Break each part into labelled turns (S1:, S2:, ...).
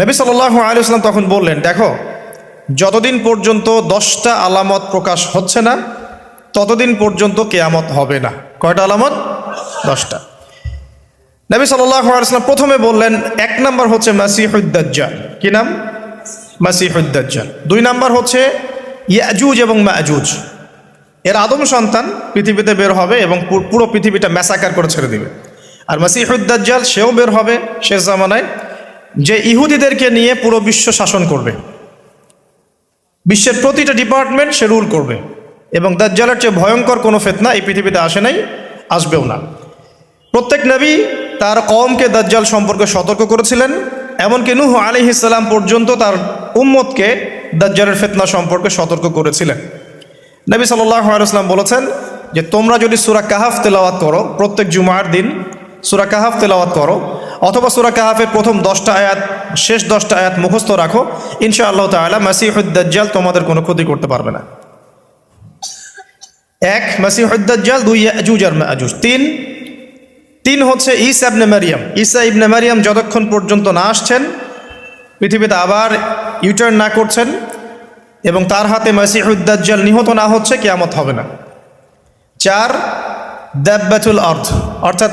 S1: নবী সাল্লাহ আলিয়াল্লাম তখন বললেন, দেখো, যতদিন পর্যন্ত দশটা আলামত প্রকাশ হচ্ছে না, ততদিন পর্যন্ত কেয়ামত হবে না। কয়টা আলামত? দশটা। নবী সাল্লাহ আলিয়াল্লাম প্রথমে বললেন, এক নাম্বার হচ্ছে মাসিহুদ্দাজ্জাল কি নাম? মাসিহুদ্দাজ্জাল দুই নাম্বার হচ্ছে ইয়াজুজ এবং মাজুজ। এর আদম সন্তান পৃথিবীতে বের হবে এবং পুরো পৃথিবীটা ম্যাসাকার করে ছেড়ে দিবে। আর মাসিহুদ্দাজ্জাল সেও বের হবে শেষ জামানায়। যে ইহুদিদেরকে নিয়ে পুরো বিশ্ব শাসন করবে। বিশ্বের প্রতিটা ডিপার্টমেন্ট সে রুল করবে। এবং দাজ্জালের চেয়ে ভয়ঙ্কর কোনো ফেতনা এই পৃথিবীতে আসে নাই, আসবেও না। প্রত্যেক নবী তার কওমকে দাজ্জাল সম্পর্কে সতর্ক করেছিলেন, এমনকি নুহ আলী ইসলাম পর্যন্ত তার উম্মতকে দাজ্জালের ফেতনা সম্পর্কে সতর্ক করেছিলেন। নবী সাল্লাহ বলেছেন যে, তোমরা যদি সুরা কাহাফ তেলাওয়াত করো, প্রত্যেক জুমার দিন সুরা কাহাফ তেলাওয়াত করো অথবা সুরা কাহাফের প্রথম দশটা আয়াত, শেষ দশটা আয়াত মুখস্থ রাখো। ইনশা আল্লাহ তালা মাসিহুদ্দাজ্জাল তোমাদের কোনো ক্ষতি করতে পারবে না। এক মাসিহুদ্দাজ্জাল দুই, ইয়াজুজ আর তিন তিন হচ্ছে ঈসা ইবনে মারিয়াম। ঈসা ইবনে মারিয়াম যতক্ষণ পর্যন্ত না আসছেন, পৃথিবীতে আবার ইউটার্ন না করছেন এবং তার হাতে মাসিহুদ্দাজ্জাল নিহত না হচ্ছে, কেয়ামত হবে না। চার, দাব্বাতুল অর্থ অর্থাৎ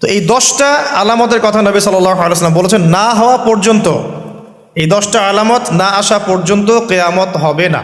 S1: তো এই দশটা আলামতের কথা নবী আলাইসালাম বলেছেন, না হওয়া পর্যন্ত, এই দশটা আলামত না আসা পর্যন্ত কেয়ামত হবে না।